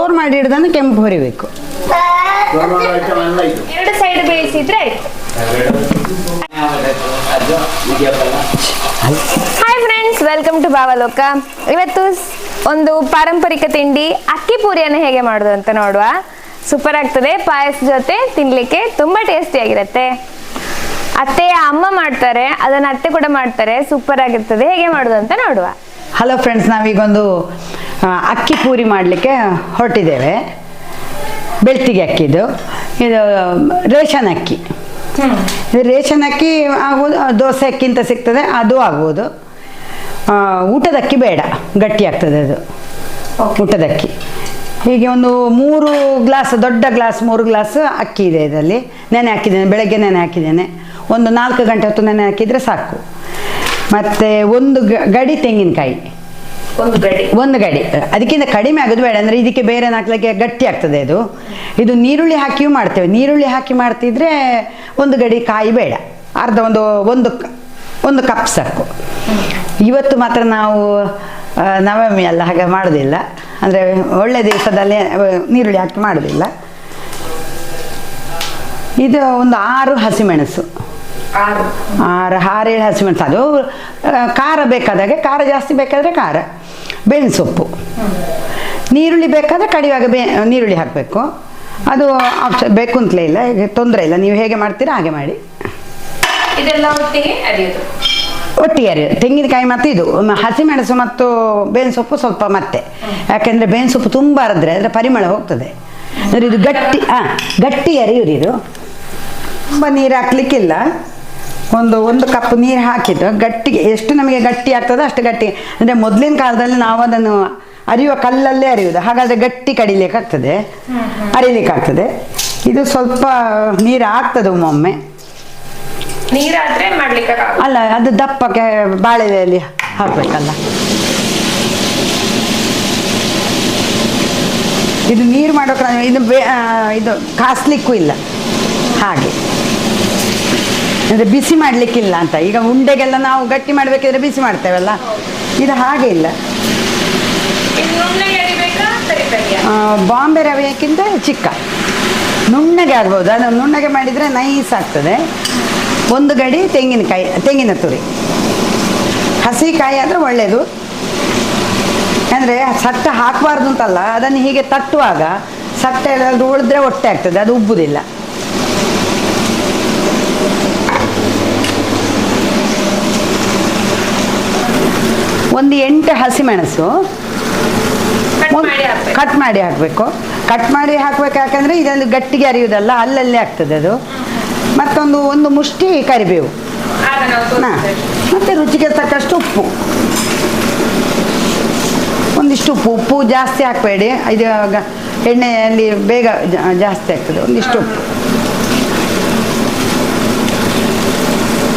ಜೋರು ಮಾಡಿ ಹಿಡ್ದನ್ನು ಕೆಂಪು ಹೊರಿಬೇಕು ಎರಡು ಸೈಡ್ ಬೇಯಿಸಿದ್ರೆ ಆಯ್ತು. Hi friends welcome to Bavaloka ಇವತ್ತು ಒಂದು ಪಾರಂಪರಿಕ ತಿಂಡಿ ಅಕ್ಕಿ ಪೂರಿಯನ್ನು ಹೇಗೆ ಮಾಡೋದು ಅಂತ ನೋಡುವ. ಸೂಪರ್ ಆಗ್ತದೆ ಪಾಯಸ ಜೊತೆ ತಿನ್ಲಿಕ್ಕೆ ತುಂಬಾ ಟೇಸ್ಟಿ ಆಗಿರುತ್ತೆ. ಅತ್ತೆಯ ಅಮ್ಮ ಮಾಡ್ತಾರೆ ಅದನ್ನ ಅತ್ತೆ ಕೂಡ ಮಾಡ್ತಾರೆ ಸೂಪರ್ ಆಗಿರ್ತದೆ ಹೇಗೆ ಮಾಡೋದು ಅಂತ ನೋಡುವ. ಹಲೋ ಫ್ರೆಂಡ್ಸ್ ನಾವೀಗೊಂದು ಅಕ್ಕಿ ಪೂರಿ ಮಾಡಲಿಕ್ಕೆ ಹೊರಟಿದ್ದೇವೆ. ಬೆಳ್ತಿಗೆ ಅಕ್ಕಿದು ಇದು. ರೇಷನ್ ಅಕ್ಕಿ. ರೇಷನ್ ಅಕ್ಕಿ ಆಗ್ಬೋದು ದೋಸೆ ಅಕ್ಕಿ ಅಂತ ಸಿಗ್ತದೆ ಅದು ಆಗ್ಬೋದು. ಊಟದ ಅಕ್ಕಿ ಬೇಡ ಗಟ್ಟಿ ಆಗ್ತದೆ ಅದು. ಊಟದ ಅಕ್ಕಿ. ಹೀಗೆ ಒಂದು ಮೂರು ಗ್ಲಾಸ್ ದೊಡ್ಡ ಗ್ಲಾಸ್ ಮೂರು ಗ್ಲಾಸ್ ಅಕ್ಕಿ ಇದೆ ಇದರಲ್ಲಿ. ನೆನೆ ಹಾಕಿದ್ದೇನೆ ಬೆಳಗ್ಗೆ ನೆನೆ ಹಾಕಿದ್ದೇನೆ. ಒಂದು ನಾಲ್ಕು ಗಂಟೆ ಹೊತ್ತು ನೆನೆ ಹಾಕಿದರೆ ಸಾಕು. ಮತ್ತು ಒಂದು ಗಡಿ ತೆಂಗಿನಕಾಯಿ. ಒಂದು ಗಡಿ. ಒಂದು ಗಡಿ. ಅದಕ್ಕಿಂತ ಕಡಿಮೆ ಆಗೋದು ಬೇಡ, ಅಂದರೆ ಇದಕ್ಕೆ ಬೇರೆ ಹಾಕ್ಲಿಕ್ಕೆ ಗಟ್ಟಿ ಆಗ್ತದೆ ಅದು. ಇದು ನೀರುಳ್ಳಿ ಹಾಕಿಯೂ ಮಾಡ್ತೇವೆ. ನೀರುಳ್ಳಿ ಹಾಕಿ ಮಾಡ್ತಿದ್ರೆ ಒಂದು ಗಡಿ ಕಾಯಿ ಬೇಡ. ಅರ್ಧ ಒಂದು ಒಂದು ಒಂದು ಕಪ್ ಸಾಕು. ಇವತ್ತು ಮಾತ್ರ ನಾವು ನವಮಿ ಅಲ್ಲ, ಹಾಗೆ ಮಾಡೋದಿಲ್ಲ. ಅಂದರೆ ಒಳ್ಳೆ ದಿವಸದಲ್ಲಿ ನೀರುಳ್ಳಿ ಹಾಕಿ ಮಾಡೋದಿಲ್ಲ. ಇದು ಒಂದು ಆರು ಹಸಿಮೆಣಸು. ಆರು ಆರು ಆರೇಳು ಹಸಿಮೆಣಸು ಅದು ಖಾರ ಬೇಕಾದಾಗೆ ಖಾರ ಜಾಸ್ತಿ ಬೇಕಾದರೆ ಖಾರ. ಬೇವಿನ ಸೊಪ್ಪು ನೀರುಳ್ಳಿ ಬೇಕಾದರೆ ಕಡಿವಾಗ ಬೇ ನೀರುಳ್ಳಿ ಹಾಕಬೇಕು. ಅದು ಆಪ್ಷನ್ ಬೇಕು ಅಂತಲೇ ಇಲ್ಲ ಈಗ ತೊಂದರೆ ಇಲ್ಲ. ನೀವು ಹೇಗೆ ಮಾಡ್ತೀರಾ ಹಾಗೆ ಮಾಡಿ. ಇದೆಲ್ಲ ಒಟ್ಟಿಗೆ ಅರಿಯೋದು. ಒಟ್ಟಿಗೆ ಅರಿಯೋದು. ತೆಂಗಿನಕಾಯಿ ಮತ್ತು ಇದು. ಹಸಿಮೆಣಸು ಮತ್ತು ಬೇವಿನ ಸೊಪ್ಪು ಸ್ವಲ್ಪ ಮತ್ತೆ. ಯಾಕೆಂದರೆ ಬೇವಿನ ಸೊಪ್ಪು ತುಂಬ ಅರದ್ರೆ ಅದರ ಪರಿಮಳ ಹೋಗ್ತದೆ. ಅಂದರೆ ಇದು ಗಟ್ಟಿ ಹಾಂ ಗಟ್ಟಿ ಅರಿಯೋದು ಇದು. ತುಂಬ ನೀರು ಹಾಕ್ಲಿಕ್ಕಿಲ್ಲ. ಒಂದು ಒಂದು ಕಪ್ ನೀರು ಹಾಕಿದ್ದು. ಗಟ್ಟಿಗೆ ಎಷ್ಟು ನಮಗೆ ಗಟ್ಟಿ ಆಗ್ತದೋ ಅಷ್ಟು ಗಟ್ಟಿ. ಅಂದರೆ ಮೊದಲಿನ ಕಾಲದಲ್ಲಿ ನಾವು ಅದನ್ನು ಅರಿಯುವ ಕಲ್ಲಲ್ಲೇ ಅರಿಯುವುದು. ಹಾಗಾದರೆ ಗಟ್ಟಿ ಕಡಿಲಿಕ್ಕಾಗ್ತದೆ. ಅರಿಲಿಕ್ಕಾಗ್ತದೆ. ಇದು ಸ್ವಲ್ಪ ನೀರು ಆಗ್ತದೆ ಒಮ್ಮೊಮ್ಮೆ. ನೀರಾದ್ರೆ ಮಾಡ್ಲಿಕ್ಕೆ ಅಲ್ಲ ಅದು ದಪ್ಪಕ್ಕೆ ಬಾಳೆಲೆಯಲ್ಲಿ ಹಾಕಬೇಕಲ್ಲ. ಇದು ನೀರು ಮಾಡೋಕೆ ನಾನು- ಇದು ಬೇ ಇದು ಕಾಸ್ಲಿಕ್ಕೂ ಇಲ್ಲ. ಹಾಗೆ. ಅಂದರೆ ಬಿಸಿ ಮಾಡಲಿಕ್ಕಿಲ್ಲ ಅಂತ. ಈಗ ಉಂಡೆಗೆಲ್ಲ ನಾವು ಗಟ್ಟಿ ಮಾಡಬೇಕಿದ್ರೆ ಬಿಸಿ ಮಾಡ್ತೇವಲ್ಲ? ಇದು ಹಾಗೆ ಇಲ್ಲ. ಬಾಂಬೆ ರವೆಯಕ್ಕಿಂತ ಚಿಕ್ಕ. ನುಣ್ಣಗೆ ಆಗ್ಬೋದು. ಅದು ನುಣ್ಣಗೆ ಮಾಡಿದರೆ ನೈಸ್ ಆಗ್ತದೆ. ಒಂದು ಗಡಿ ತೆಂಗಿನಕಾಯಿ ತೆಂಗಿನ ತುರಿ. ಹಸಿ ಕಾಯಿ ಆದರೆ ಒಳ್ಳೆಯದು ಅಂದರೆ ಸಟ್ಟ ಹಾಕಬಾರ್ದು ಅಂತಲ್ಲ ಅದನ್ನು ಹೀಗೆ ತಟ್ಟುವಾಗ ಸಟ್ಟೆ ಎಲ್ಲ ಉಳಿದ್ರೆ ಒಟ್ಟೆ ಆಗ್ತದೆ ಅದು ಉಬ್ಬುದಿಲ್ಲ. ಒಂದು ಎಂಟು ಹಸಿಮೆಣಸು ಕಟ್ ಮಾಡಿ ಹಾಕ್ಬೇಕು. ಕಟ್ ಮಾಡಿ ಹಾಕಬೇಕು. ಕಟ್ ಮಾಡಿ ಹಾಕ್ಬೇಕು ಯಾಕಂದ್ರೆ ಇದೊಂದು ಗಟ್ಟಿಗೆ ಅರಿಯುವುದಲ್ಲ ಅಲ್ಲಲ್ಲೇ ಆಗ್ತದೆ ಅದು. ಮತ್ತೊಂದು ಒಂದು ಮುಷ್ಟಿ ಕರಿಬೇವು. ಹಾಂ ಮತ್ತೆ ರುಚಿಗೆ ತಕ್ಕಷ್ಟು ಉಪ್ಪು. ಒಂದಿಷ್ಟು ಉಪ್ಪು ಉಪ್ಪು ಜಾಸ್ತಿ ಹಾಕಬೇಡಿ. ಇದು ಎಣ್ಣೆಯಲ್ಲಿ ಬೇಗ ಜಾಸ್ತಿ ಆಗ್ತದೆ ಒಂದಿಷ್ಟು ಉಪ್ಪು.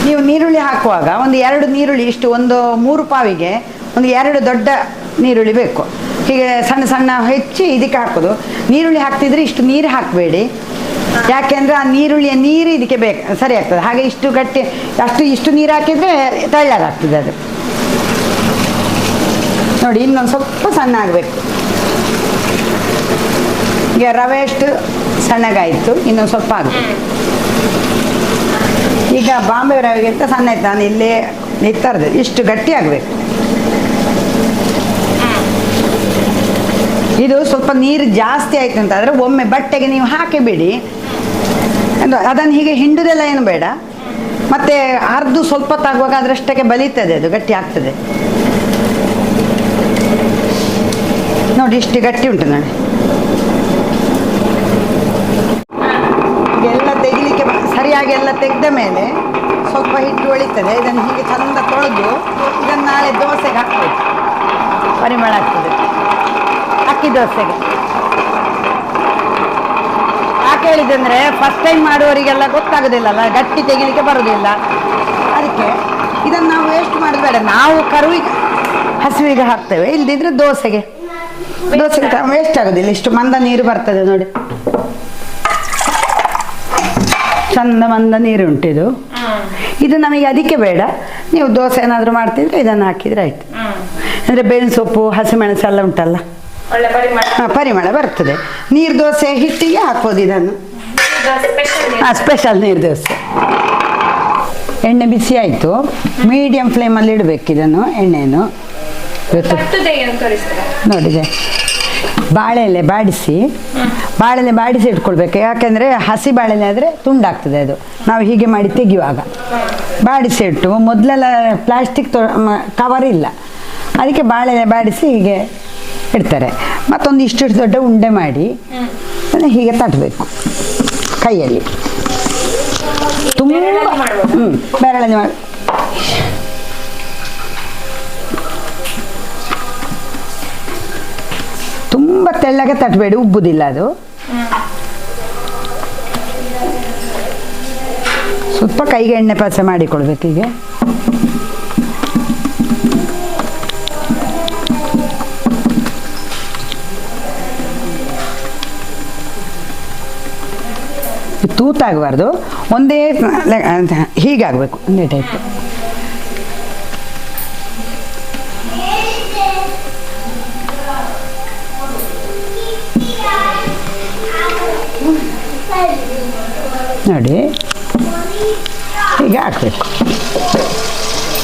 ನೀವು ನೀರುಳ್ಳಿ ಹಾಕುವಾಗ ಒಂದು ಎರಡು ನೀರುಳ್ಳಿ ಇಷ್ಟು ಒಂದು ಮೂರು ಪಾವಿಗೆ ಒಂದು ಎರಡು ದೊಡ್ಡ ನೀರುಳ್ಳಿ ಬೇಕು. ಹೀಗೆ ಸಣ್ಣ ಸಣ್ಣ ಹೆಚ್ಚಿ ಇದಕ್ಕೆ ಹಾಕೋದು. ನೀರುಳ್ಳಿ ಹಾಕ್ತಿದ್ರೆ ಇಷ್ಟು ನೀರು ಹಾಕಬೇಡಿ. ಯಾಕೆಂದ್ರೆ ಆ ನೀರುಳ್ಳಿಯ ನೀರು ಇದಕ್ಕೆ ಬೇಕು, ಸರಿ ಆಗ್ತದೆ. ಹಾಗೆ ಇಷ್ಟು ಗಟ್ಟಿ, ಅಷ್ಟು ಇಷ್ಟು ನೀರು ಹಾಕಿದ್ರೆ ತೆಳ್ಳಗಾಗ್ತದೆ ಅದು. ನೋಡಿ, ಇನ್ನೊಂದು ಸ್ವಲ್ಪ ಸಣ್ಣ ಆಗಬೇಕು. ಈಗ ರವೆ ಅಷ್ಟು ಸಣ್ಣಗಾಯಿತು, ಇನ್ನೊಂದು ಸ್ವಲ್ಪ ಆಗಬೇಕು ಈಗ ಬಾಂಬೆ ರವೆಗಿಂತ ಸಣ್ಣ ಆಯ್ತು ನಾನು ಇಲ್ಲೇ ನಿತ್ತರದು. ಇಷ್ಟು ಗಟ್ಟಿ ಆಗಬೇಕು. ಇದು ಸ್ವಲ್ಪ ನೀರು ಜಾಸ್ತಿ ಆಯ್ತು ಅಂತ ಒಮ್ಮೆ ಬಟ್ಟೆಗೆ ನೀವು ಹಾಕಿಬಿಡಿ. ಅದು ಅದನ್ನು ಹೀಗೆ ಹಿಂಡುದೆಲ್ಲ ಏನು ಬೇಡ. ಮತ್ತೆ ಅರ್ದು ಸ್ವಲ್ಪ ತಾಗುವಾಗ ಅದರಷ್ಟಕ್ಕೆ ಬಲಿತದೆ ಅದು, ಗಟ್ಟಿ ಆಗ್ತದೆ. ನೋಡಿ ಇಷ್ಟು ಗಟ್ಟಿ ಉಂಟು ನೋಡಿ. ಎಲ್ಲ ತೆಗಿಲಿಕ್ಕೆ ಸರಿಯಾಗಿ ಎಲ್ಲ ತೆಗೆದ ಮೇಲೆ ಸ್ವಲ್ಪ ಹಿಟ್ಟು ಒಳಿತದೆ. ಇದನ್ನು ಹೀಗೆ ಚಂದ ತೊಳೆದು ಇದನ್ನು ನಾಳೆ ದೋಸೆಗೆ ಹಾಕ್ಬೇಕು ಪರಿಮಳ ಆಗ್ತದೆ. ಅಕ್ಕಿ ದೋಸೆಗೆ. ಯಾಕೆ ಹೇಳಿದಂದರೆ ಫಸ್ಟ್ ಟೈಮ್ ಮಾಡುವವರಿಗೆಲ್ಲ ಗೊತ್ತಾಗೋದಿಲ್ಲಲ್ಲ ಗಟ್ಟಿ ತೆಗಿಲಿಕ್ಕೆ ಬರೋದಿಲ್ಲ. ಅದಕ್ಕೆ ಇದನ್ನು ನಾವು ವೇಸ್ಟ್ ಮಾಡೋದು ಬೇಡ. ನಾವು ಕರುವಿಗೆ ಹಸುವಿಗೆ ಹಾಕ್ತೇವೆ. ಇಲ್ದಿದ್ರೆ ದೋಸೆಗೆ. ದೋಸೆಗೆ ವೇಸ್ಟ್ ಆಗೋದಿಲ್ಲ. ಇಷ್ಟು ಮಂದ ನೀರು ಬರ್ತದೆ ನೋಡಿ. ಚಂದ ಮಂದ ನೀರು ಉಂಟಿದು ಇದು ನಮಗೆ ಅದಕ್ಕೆ ಬೇಡ. ನೀವು ದೋಸೆ ಏನಾದರೂ ಮಾಡ್ತಿದ್ರೆ ಇದನ್ನು ಹಾಕಿದರೆ ಆಯ್ತು. ಅಂದರೆ ಬೇವಿನ ಸೊಪ್ಪು ಹಸಿಮೆಣಸು ಎಲ್ಲ ಉಂಟಲ್ಲ? ಒಳ್ಳೆ ಪರಿಮಳ. ಬರ್ತದೆ. ನೀರು ದೋಸೆ ಹಿಟ್ಟಿಗೆ ಹಾಕ್ಬೋದು ಇದನ್ನು. ಸ್ಪೆಷಲ್ ನೀರು ದೋಸೆ. ಎಣ್ಣೆ ಬಿಸಿ ಆಯಿತು. ಮೀಡಿಯಂ ಫ್ಲೇಮಲ್ಲಿ ಇಡಬೇಕು ಇದನ್ನು ಎಣ್ಣೆಯನ್ನು. ನೋಡಿದೆ. ಬಾಳೆಲೆ ಬಾಡಿಸಿ. ಬಾಳೆಲೆ ಬಾಡಿಸಿ ಇಟ್ಕೊಳ್ಬೇಕು. ಯಾಕೆಂದರೆ ಹಸಿ ಬಾಳೆಲೆ ಆದರೆ ತುಂಡಾಗ್ತದೆ ಅದು. ನಾವು ಹೀಗೆ ಮಾಡಿ ತೆಗೆಯುವಾಗ. ಬಾಡಿಸಿ ಇಟ್ಟು ಮೊದಲೆಲ್ಲ ಪ್ಲಾಸ್ಟಿಕ್ ಕವರ್ ಇಲ್ಲ. ಅದಕ್ಕೆ ಬಾಳೆಲೆ ಬಾಡಿಸಿ ಹೀಗೆ ಇಡ್ತಾರೆ. ಮತ್ತೊಂದು ಇಷ್ಟು ದೊಡ್ಡ ಉಂಡೆ ಮಾಡಿ ಹೀಗೆ ತಟ್ಟಬೇಕು ಕೈಯಲ್ಲಿ. ತುಂಬ ಹ್ಮ್? ಹ್ಞೂ ಬೆರಳಲ್ಲಿ ಮಾಡಿ ತುಂಬ ತೆಳ್ಳಗೆ ತಟ್ಟಬೇಡಿ ಉಬ್ಬುದಿಲ್ಲ ಅದು. ಸ್ವಲ್ಪ ಕೈಗೆ ಎಣ್ಣೆ ಪಾಸ ಮಾಡಿಕೊಳ್ಬೇಕು ಹೀಗೆ. ತೂತಾಗಬಾರ್ದು. ಒಂದೇ ಹೀಗಾಗಬೇಕು. ಒಂದೇ ಟೈಪ್ ನೋಡಿ. ಹೀಗೆ ಹಾಕಬೇಕು.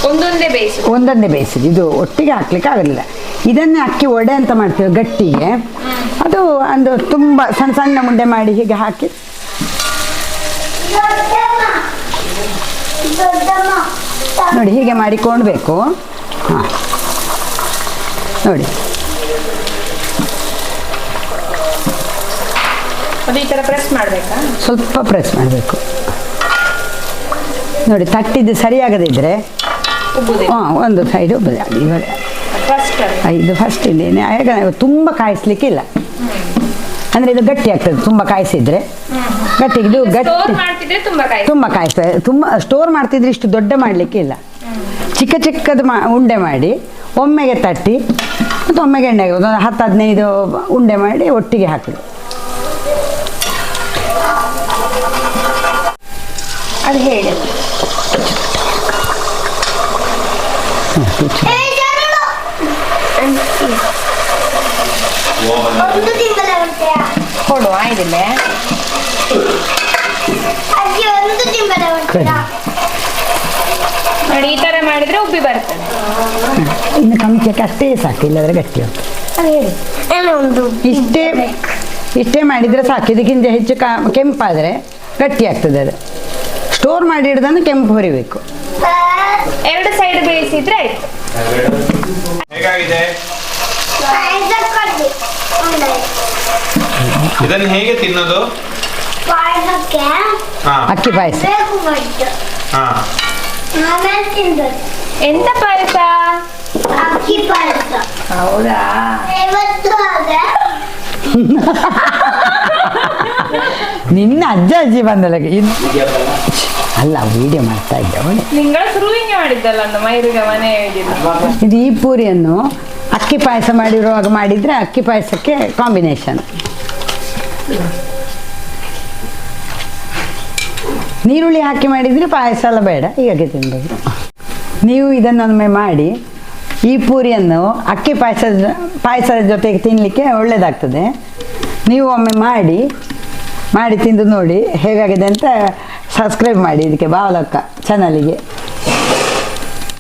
ಒಂದೊಂದೇ ಬೇಯಿಸಿ. ಒಂದೊಂದೇ ಬೇಯಿಸಿದ್ದು ಇದು ಒಟ್ಟಿಗೆ ಹಾಕ್ಲಿಕ್ಕೆ ಆಗಲಿಲ್ಲ ಇದನ್ನೇ ಅಕ್ಕಿ ಒಡೆ ಅಂತ ಮಾಡ್ತೀವಿ ಗಟ್ಟಿಗೆ. ಅದು ಒಂದು ತುಂಬ ಸಣ್ಣ ಸಣ್ಣ ಮುಂಡೆ ಮಾಡಿ ಹೀಗೆ ಹಾಕಿ ನೋಡಿ ಹೀಗೆ ಮಾಡಿಕೊಳ್ಬೇಕು ಹಾಂ. ನೋಡಿ. ಪ್ರೆಸ್ ಮಾಡ್ಬೇಕಾ? ಸ್ವಲ್ಪ ಪ್ರೆಸ್ ಮಾಡಬೇಕು. ನೋಡಿ ತಟ್ಟಿದ್ದು ಸರಿಯಾಗದಿದ್ದರೆ ಹಾಂ ಒಂದು ಸೈಡು ಇದು ಫಸ್ಟ್ ಇಲ್ಲಿ. ತುಂಬ ಕಾಯಿಸ್ಲಿಕ್ಕಿಲ್ಲ. ಅಂದರೆ ಇದು ಗಟ್ಟಿ ಆಗ್ತದೆ ತುಂಬ ಕಾಯಿಸಿದ್ರೆ. ಗಟ್ಟಿ ಇದು ಸ್ಟೋರ್ ಗಟ್ಟಿ. ಮಾಡ್ತಿದ್ರೆ ತುಂಬಾ ಕಾಯಿ ತುಂಬ ಕಾಯಿಸ್ತದೆ ತುಂಬ ಸ್ಟೋರ್ ಮಾಡ್ತಿದ್ರೆ ಇಷ್ಟು ದೊಡ್ಡ ಮಾಡ್ಲಿಕ್ಕೆ ಇಲ್ಲ. ಚಿಕ್ಕ ಚಿಕ್ಕದು ಮಾ ಉಂಡೆ ಮಾಡಿ ಒಮ್ಮೆಗೆ ತಟ್ಟಿ ಮತ್ತು ಒಮ್ಮೆಗೆ ಎಣ್ಣೆ. ಒಂದು ಹತ್ತು ಹದಿನೈದು ಉಂಡೆ ಮಾಡಿ ಒಟ್ಟಿಗೆ ಹಾಕೋದು. ಅದು ಹೇಳಿ. ಒಂದು ಕೊಡು ಆಯ್ದಿಲ್ಲ ನೋಡಿ ಈ ತರ ಮಾಡಿದ್ರೆ ಉಬ್ಬಿ ಬರ್ತದೆ. ಇನ್ನು ಕಮ್ಚಕ್ಕೆ ಅಷ್ಟೇ ಸಾಕು ಇಲ್ಲದ್ರೆ ಗಟ್ಟಿ ಹೋಗ್ತದೆ ಇಷ್ಟೇ ಇಷ್ಟೇ ಮಾಡಿದ್ರೆ ಸಾಕು. ಇದಕ್ಕಿಂತ ಹೆಚ್ಚು ಕಾ ಕೆಂಪಾದರೆ ಗಟ್ಟಿ ಆಗ್ತದೆ ಅದು. ಸ್ಟೋರ್ ಮಾಡಿ ಹಿಡ್ದನ್ನು ಕೆಂಪು ಹೊರಿಬೇಕು. ಎರಡು ಸೈಡ್ ಬೇಯಿಸಿದ್ರೆ ಆಯ್ತು. ಇದನ್ನು ಹೇಗೆ ತಿನ್ನೋದು? ಅಕ್ಕಿ ಪಾಯಸ. ಎಂತ ಪಾಯಸ? ಅಕ್ಕಿ ಪಾಯಸ. ಹೌದಾ? ನಿನ್ನ ಅಜ್ಜ ಅಜ್ಜಿ ಬಂದಲ್ಲ ಅಲ್ಲ ವಿಡಿಯೋ ಮಾಡ್ತಾ ಇದ್ದೆ ಇದು ಈ ಪೂರಿಯನ್ನು ಅಕ್ಕಿ ಪಾಯಸ ಮಾಡಿರುವಾಗ ಮಾಡಿದರೆ ಅಕ್ಕಿ ಪಾಯಸಕ್ಕೆ ಕಾಂಬಿನೇಷನ್ ನೀರುಳ್ಳಿ ಹಾಕಿ ಮಾಡಿದರೆ ಪಾಯಸ ಎಲ್ಲ ಬೇಡ ಹೀಗೆ ತಿನ್ಬೋದು. ನೀವು ಇದನ್ನೊಮ್ಮೆ ಮಾಡಿ, ಈ ಪೂರಿಯನ್ನು ಅಕ್ಕಿ ಪಾಯಸದ ಪಾಯಸದ ಜೊತೆಗೆ ತಿನ್ನಲಿಕ್ಕೆ ಒಳ್ಳೆಯದಾಗ್ತದೆ ನೀವು ಒಮ್ಮೆ ಮಾಡಿ ಮಾಡಿ ತಿಂದು ನೋಡಿ ಹೇಗಾಗಿದೆ ಅಂತ ಸಬ್ಸ್ಕ್ರೈಬ್ ಮಾಡಿ, ಇದಕ್ಕೆ ಬಾವಲಕ್ಕ ಚಾನಲಿಗೆ